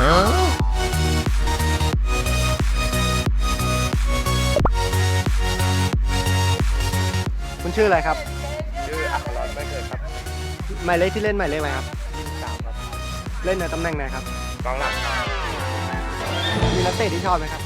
คุณชื่ออะไรครับ ชื่ออัครอนไม่เกิดครับหมายเลขที่เล่นหมายเลขไหมครับยี่สิบสามครับเล่นในตำแหน่งไหนครับ กองหลังครับมีนักเตะที่ชอบไหมครับ